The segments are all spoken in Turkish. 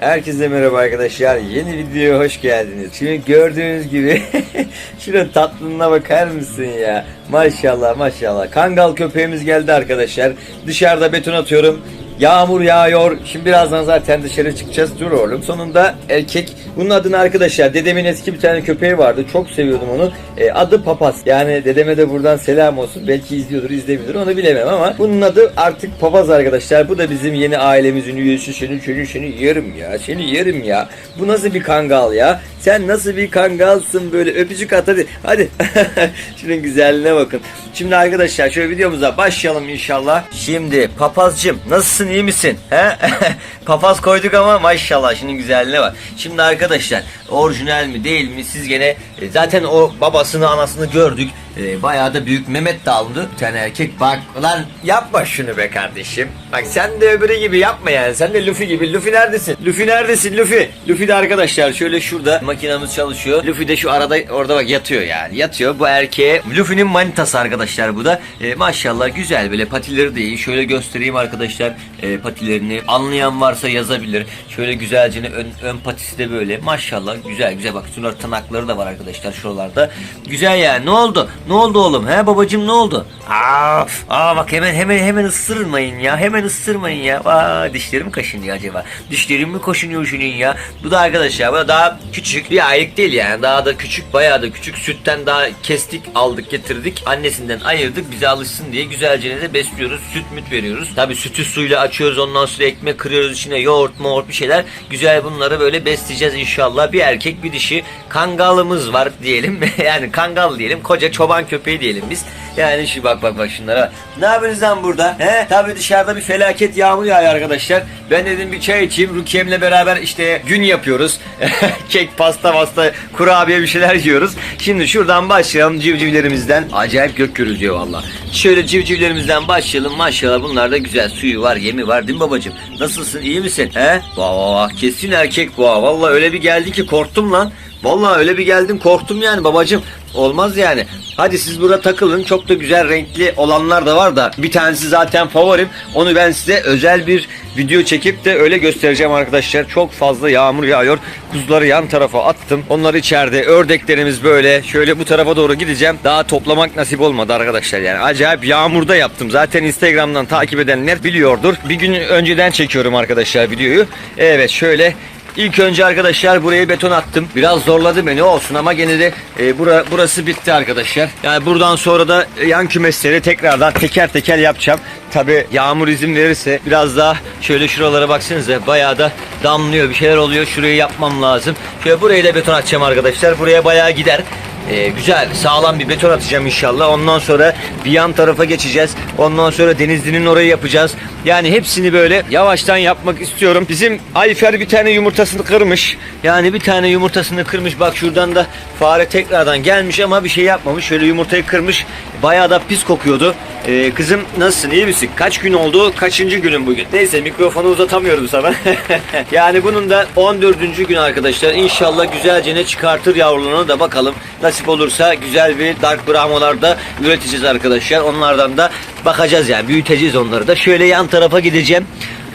Herkese merhaba arkadaşlar. Yeni videoya hoş geldiniz. Şimdi gördüğünüz gibi şunun tatlılığına bakar mısın ya? Maşallah maşallah. Kangal köpeğimiz geldi arkadaşlar. Dışarıda beton atıyorum. Yağmur yağıyor. Şimdi birazdan zaten dışarı çıkacağız. Dur oğlum. Sonunda erkek. Bunun adını arkadaşlar dedemin eski bir tane köpeği vardı. Çok seviyordum onu. E, adı Papaz. Yani dedeme de buradan selam olsun. Belki izliyordur, izlemiyordur. Onu bilemem ama bunun adı artık Papaz arkadaşlar. Bu da bizim yeni ailemizin üyesi. Seni seni seni yerim ya. Seni yerim ya. Bu nasıl bir kangal ya? Sen nasıl bir kangalsın böyle öpücük at hadi. Hadi. Şunun güzelliğine bakın. Şimdi arkadaşlar şöyle videomuza başlayalım inşallah. Şimdi papazcım nasılsın iyi misin? He? Papaz koyduk ama maşallah şunun güzelliğine bak. Şimdi arkadaşlar orijinal mi değil mi siz gene e, zaten o babasını anasını gördük. E, bayağı da büyük Mehmet de aldı. Bir tane erkek bak lan yapma şunu be kardeşim. Bak sen de öbürü gibi yapma yani. Sen de Luffy gibi. Luffy neredesin? Luffy neredesin Luffy? Luffy de arkadaşlar şöyle şurada makinamız çalışıyor. Luffy de şu arada orada bak yatıyor yani. Yatıyor bu erkeğe. Luffy'nin manitası arkadaşlar bu da. E, maşallah güzel böyle patileri de iyi. Şöyle göstereyim arkadaşlar e, patilerini. Anlayan varsa yazabilir. Şöyle güzelce ön, ön patisi de böyle. Maşallah güzel güzel bak şunlar tırnakları da var arkadaşlar şuralarda. Güzel yani. Ne oldu? Ne oldu oğlum? He babacım ne oldu? Aa, aa bak hemen hemen hemen ısırmayın ya. Hemen ısırmayın ya. Aa dişlerim kaşınıyor acaba. Dişlerim mi kaşınıyor şunun ya? Bu da arkadaşlar bu da daha küçük bir aylık değil yani. Daha da küçük bayağı da küçük. Sütten daha kestik aldık getirdik. Annesinden ayırdık bize alışsın diye güzelce de besliyoruz. Süt müt veriyoruz. Tabi sütü suyla açıyoruz ondan sonra ekmek kırıyoruz içine yoğurt moğurt bir şeyler. Güzel bunları böyle besleyeceğiz inşallah. Bir erkek bir dişi kangalımız var diyelim. yani kangal diyelim. Koca çoban köpeği diyelim biz. Yani şu bak bak bak şunlara. Ne yapıyorsunuz lan burada? He? Tabii dışarıda bir felaket yağmur yağıyor arkadaşlar. Ben dedim bir çay içeyim. Rukiye'mle beraber işte gün yapıyoruz. Kek, pasta, pasta, kurabiye bir şeyler yiyoruz. Şimdi şuradan başlayalım civcivlerimizden. Acayip gök gürültüyor valla. Şöyle civcivlerimizden başlayalım. Maşallah bunlar da güzel. Suyu var, yemi var değil mi babacığım? Nasılsın? iyi misin? He? Vah vah. Kesin erkek bu. Valla öyle bir geldi ki korktum lan. Vallahi öyle bir geldim korktum yani babacım. Olmaz yani. Hadi siz burada takılın. Çok da güzel renkli olanlar da var da bir tanesi zaten favorim. Onu ben size özel bir video çekip de öyle göstereceğim arkadaşlar. Çok fazla yağmur yağıyor. Kuzuları yan tarafa attım. Onlar içeride. Ördeklerimiz böyle. Şöyle bu tarafa doğru gideceğim. Daha toplamak nasip olmadı arkadaşlar yani. Acayip yağmurda yaptım. Zaten Instagram'dan takip edenler biliyordur. Bir gün önceden çekiyorum arkadaşlar videoyu. Evet şöyle İlk önce arkadaşlar buraya beton attım. Biraz zorladı beni olsun ama gene de e, bura, burası bitti arkadaşlar. Yani buradan sonra da yan kümesleri tekrardan teker teker yapacağım. Tabi yağmur izin verirse biraz daha şöyle şuralara baksanıza bayağı da damlıyor bir şeyler oluyor. Şurayı yapmam lazım. Şöyle burayı da beton atacağım arkadaşlar. Buraya bayağı gider. Ee, güzel sağlam bir beton atacağım inşallah. Ondan sonra bir yan tarafa geçeceğiz. Ondan sonra Denizli'nin orayı yapacağız. Yani hepsini böyle yavaştan yapmak istiyorum. Bizim Ayfer bir tane yumurtasını kırmış. Yani bir tane yumurtasını kırmış. Bak şuradan da fare tekrardan gelmiş ama bir şey yapmamış. Şöyle yumurtayı kırmış. Bayağı da pis kokuyordu. Ee, kızım nasılsın iyi misin? Kaç gün oldu? Kaçıncı günün bugün? Neyse mikrofonu uzatamıyorum sana. yani bunun da 14. gün arkadaşlar. İnşallah güzelce ne çıkartır yavrularını da bakalım. Nasip olursa güzel bir Dark Brahmo'lar da üreteceğiz arkadaşlar. Onlardan da bakacağız yani büyüteceğiz onları da. Şöyle yan tarafa gideceğim.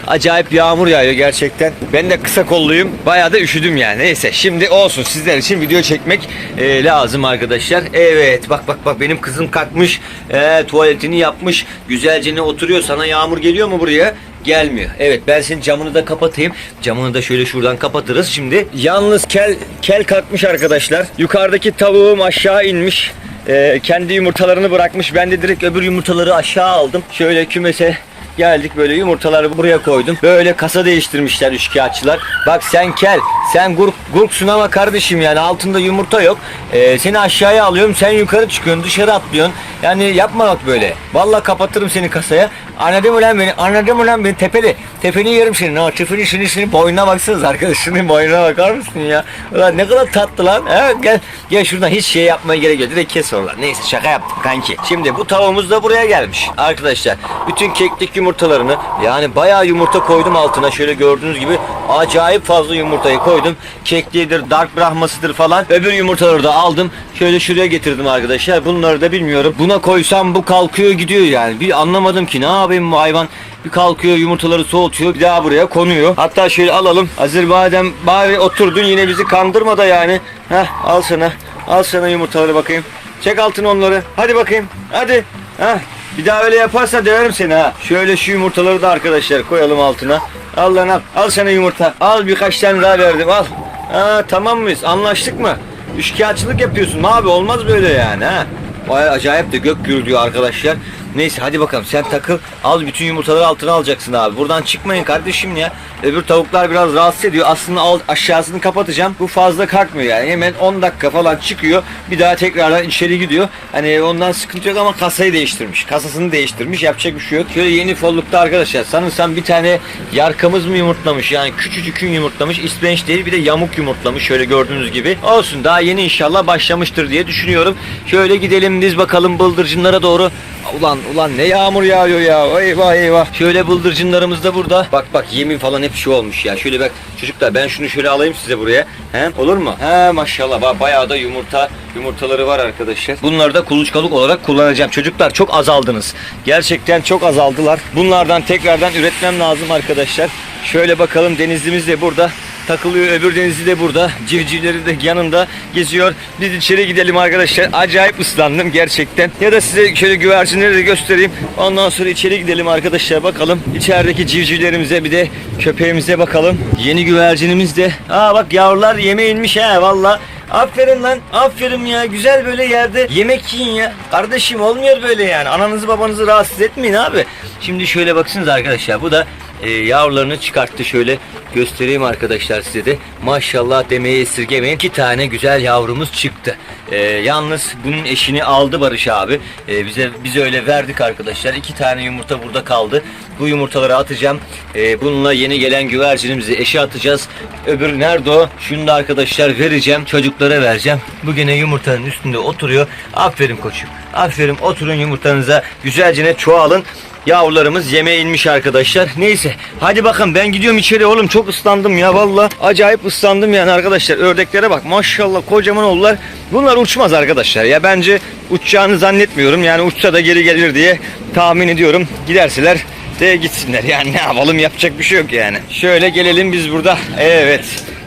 Acayip yağmur yağıyor gerçekten. Ben de kısa kolluyum. Bayağı da üşüdüm yani. Neyse şimdi olsun sizler için video çekmek e, lazım arkadaşlar. Evet bak bak bak benim kızım kalkmış. E, tuvaletini yapmış. Güzelce ne oturuyor. Sana yağmur geliyor mu buraya? Gelmiyor. Evet ben senin camını da kapatayım. Camını da şöyle şuradan kapatırız şimdi. Yalnız kel kel kalkmış arkadaşlar. Yukarıdaki tavuğum aşağı inmiş. E, kendi yumurtalarını bırakmış. Ben de direkt öbür yumurtaları aşağı aldım. Şöyle kümese Geldik böyle yumurtaları buraya koydum. Böyle kasa değiştirmişler üçkağıtçılar. Bak sen kel, sen gurk, gurksun ama kardeşim yani altında yumurta yok. Ee, seni aşağıya alıyorum, sen yukarı çıkıyorsun, dışarı atlıyorsun. Yani yapma bak böyle. Vallahi kapatırım seni kasaya. Anladın mı lan beni? Anladın mı lan beni? Tepeli. Tepeni yerim senin. Ha, tepeni şunu şunu boynuna baksanız arkadaşının boynuna bakar mısın ya? Ulan ne kadar tatlı lan. Ha, gel gel şuradan hiç şey yapmaya gerek yok. Direkt kes oradan. Neyse şaka yaptım kanki. Şimdi bu tavuğumuz da buraya gelmiş. Arkadaşlar bütün keklik yumurtalarını yani bayağı yumurta koydum altına şöyle gördüğünüz gibi acayip fazla yumurtayı koydum. Kekliğidir, dark brahmasıdır falan. Öbür yumurtaları da aldım. Şöyle şuraya getirdim arkadaşlar. Bunları da bilmiyorum. Buna koysam bu kalkıyor gidiyor yani. Bir anlamadım ki ne yapayım bu hayvan. Bir kalkıyor yumurtaları soğutuyor bir daha buraya konuyor. Hatta şöyle alalım. Hazır madem bari oturdun yine bizi kandırma da yani. Heh al sana. Al sana yumurtaları bakayım. Çek altına onları. Hadi bakayım. Hadi. Heh. Bir daha öyle yaparsa döverim seni ha. Şöyle şu yumurtaları da arkadaşlar koyalım altına. Al lan al. Al sana yumurta. Al birkaç tane daha verdim al. Ha, tamam mıyız? Anlaştık mı? Üçkağıtçılık yapıyorsun abi olmaz böyle yani ha. Vay acayip de gök gürülüyor arkadaşlar. Neyse hadi bakalım sen takıl. Al bütün yumurtaları altına alacaksın abi. Buradan çıkmayın kardeşim ya. Öbür tavuklar biraz rahatsız ediyor. Aslında al, aşağısını kapatacağım. Bu fazla kalkmıyor yani. Hemen 10 dakika falan çıkıyor. Bir daha tekrardan içeri gidiyor. Hani ondan sıkıntı yok ama kasayı değiştirmiş. Kasasını değiştirmiş. Yapacak bir şey yok. Şöyle yeni follukta arkadaşlar. Sanırsam bir tane yarkamız mı yumurtlamış? Yani küçücükün yumurtlamış. İspenç değil bir de yamuk yumurtlamış. Şöyle gördüğünüz gibi. Olsun daha yeni inşallah başlamıştır diye düşünüyorum. Şöyle gidelim biz bakalım bıldırcınlara doğru. Ulan ulan ne yağmur yağıyor ya. Eyvah eyvah. Şöyle bıldırcınlarımız da burada. Bak bak yemin falan hep şu olmuş ya. Şöyle bak çocuklar ben şunu şöyle alayım size buraya. He olur mu? He maşallah bak bayağı da yumurta yumurtaları var arkadaşlar. Bunları da kuluçkalık olarak kullanacağım. Çocuklar çok azaldınız. Gerçekten çok azaldılar. Bunlardan tekrardan üretmem lazım arkadaşlar. Şöyle bakalım denizlimiz de burada takılıyor. Öbür denizli de burada. Civcivleri de yanında geziyor. Biz içeri gidelim arkadaşlar. Acayip ıslandım gerçekten. Ya da size şöyle güvercinleri de göstereyim. Ondan sonra içeri gidelim arkadaşlar. Bakalım içerideki civcivlerimize bir de köpeğimize bakalım. Yeni güvercinimiz de. Aa bak yavrular yeme inmiş ha valla. Aferin lan aferin ya güzel böyle yerde yemek yiyin ya kardeşim olmuyor böyle yani ananızı babanızı rahatsız etmeyin abi şimdi şöyle baksanız arkadaşlar bu da e, yavrularını çıkarttı şöyle göstereyim arkadaşlar size de. Maşallah demeyi esirgemeyin. İki tane güzel yavrumuz çıktı. E, yalnız bunun eşini aldı Barış abi. E, bize bize öyle verdik arkadaşlar. İki tane yumurta burada kaldı. Bu yumurtaları atacağım. E, bununla yeni gelen güvercinimizi eşe atacağız. Öbür nerede o? Şunu da arkadaşlar vereceğim. Çocuklara vereceğim. Bu gene yumurtanın üstünde oturuyor. Aferin koçum. Aferin oturun yumurtanıza. Güzelce çoğalın. Yavrularımız yemeğe inmiş arkadaşlar. Neyse hadi bakın ben gidiyorum içeri oğlum çok ıslandım ya valla. Acayip ıslandım yani arkadaşlar. Ördeklere bak maşallah kocaman oldular. Bunlar uçmaz arkadaşlar ya bence uçacağını zannetmiyorum. Yani uçsa da geri gelir diye tahmin ediyorum. Giderseler de gitsinler yani ne yapalım yapacak bir şey yok yani. Şöyle gelelim biz burada. Evet.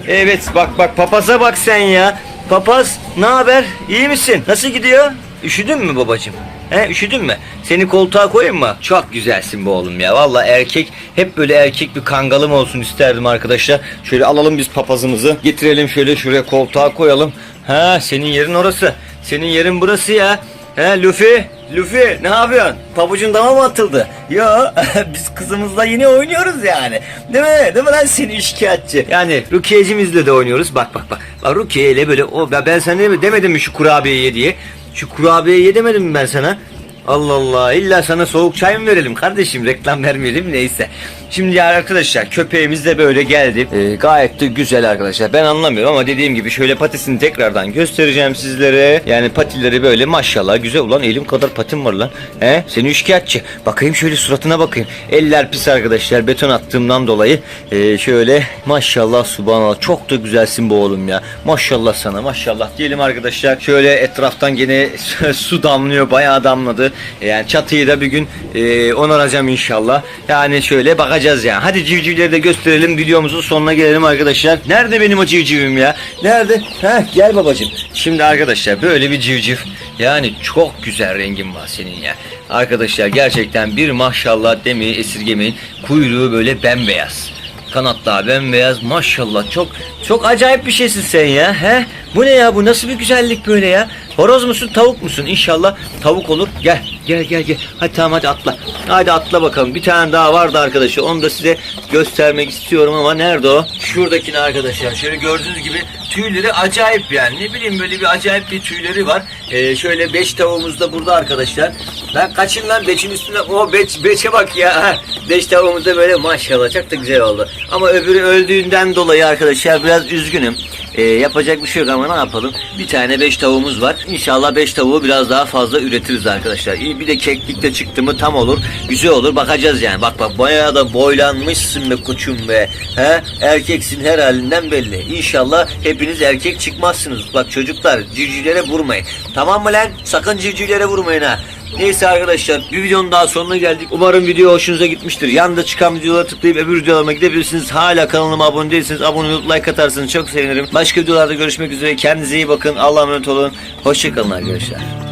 Evet bak bak papaza bak sen ya. Papaz ne haber? İyi misin? Nasıl gidiyor? Üşüdün mü babacığım? He üşüdün mü? Seni koltuğa koyayım mı? Çok güzelsin bu oğlum ya. Valla erkek hep böyle erkek bir kangalım olsun isterdim arkadaşlar. Şöyle alalım biz papazımızı. Getirelim şöyle şuraya koltuğa koyalım. Ha senin yerin orası. Senin yerin burası ya. He Luffy, Luffy ne yapıyorsun? Pabucun dama mı atıldı? Yo biz kızımızla yine oynuyoruz yani. Değil mi? Değil mi lan seni şikayetçi? Yani Rukiye'cimizle de oynuyoruz. Bak bak bak. Bak Rukiye ile böyle o ben sana demedim, mi şu kurabiyeyi ye diye. Şu kurabiyeyi ye demedim mi ben sana? Allah Allah illa sana soğuk çay mı verelim kardeşim reklam vermeyelim neyse. Şimdi ya arkadaşlar köpeğimiz de böyle geldi. Ee, gayet de güzel arkadaşlar. Ben anlamıyorum ama dediğim gibi şöyle patisini tekrardan göstereceğim sizlere. Yani patileri böyle maşallah güzel. Ulan elim kadar patim var lan. He? Seni şikayetçi. Bakayım şöyle suratına bakayım. Eller pis arkadaşlar beton attığımdan dolayı. Ee, şöyle maşallah subhanallah çok da güzelsin bu oğlum ya. Maşallah sana maşallah diyelim arkadaşlar. Şöyle etraftan gene su damlıyor bayağı damladı. Yani çatıyı da bir gün e, onaracağım inşallah. Yani şöyle bakacağız yani. Hadi civcivleri de gösterelim. Videomuzun sonuna gelelim arkadaşlar. Nerede benim o civcivim ya? Nerede? Heh, gel babacığım. Şimdi arkadaşlar böyle bir civciv. Yani çok güzel rengin var senin ya. Arkadaşlar gerçekten bir maşallah demeyi esirgemeyin. Kuyruğu böyle bembeyaz. Kanatlar bembeyaz maşallah çok çok acayip bir şeysin sen ya he bu ne ya bu nasıl bir güzellik böyle ya horoz musun tavuk musun? İnşallah tavuk olur. Gel gel gel gel. Hadi tamam hadi atla. Hadi atla bakalım. Bir tane daha vardı arkadaşlar onu da size göstermek istiyorum ama nerede o? Şuradakini arkadaşlar şöyle gördüğünüz gibi tüyleri acayip yani. Ne bileyim böyle bir acayip bir tüyleri var. Ee, şöyle beş tavuğumuz da burada arkadaşlar. Ben kaçın lan beçin üstüne. O beç, beçe bak ya. Beş tavuğumuz da böyle maşallah çok da güzel oldu. Ama öbürü öldüğünden dolayı arkadaşlar biraz üzgünüm. Ee, yapacak bir şey yok ama ne yapalım? Bir tane beş tavuğumuz var İnşallah 5 tavuğu biraz daha fazla üretiriz arkadaşlar. İyi bir de keklikte çıktı mı tam olur. Güzel olur. Bakacağız yani. Bak bak bayağı da boylanmışsın be koçum be. He? Erkeksin her halinden belli. İnşallah hepiniz erkek çıkmazsınız. Bak çocuklar civcivlere vurmayın. Tamam mı lan? Sakın civcivlere vurmayın ha. Neyse arkadaşlar bir videonun daha sonuna geldik. Umarım video hoşunuza gitmiştir. Yanında çıkan videolara tıklayıp öbür videolarıma gidebilirsiniz. Hala kanalıma abone değilseniz abone olup like atarsanız çok sevinirim. Başka videolarda görüşmek üzere. Kendinize iyi bakın. Allah'a emanet olun. Hoşçakalın arkadaşlar.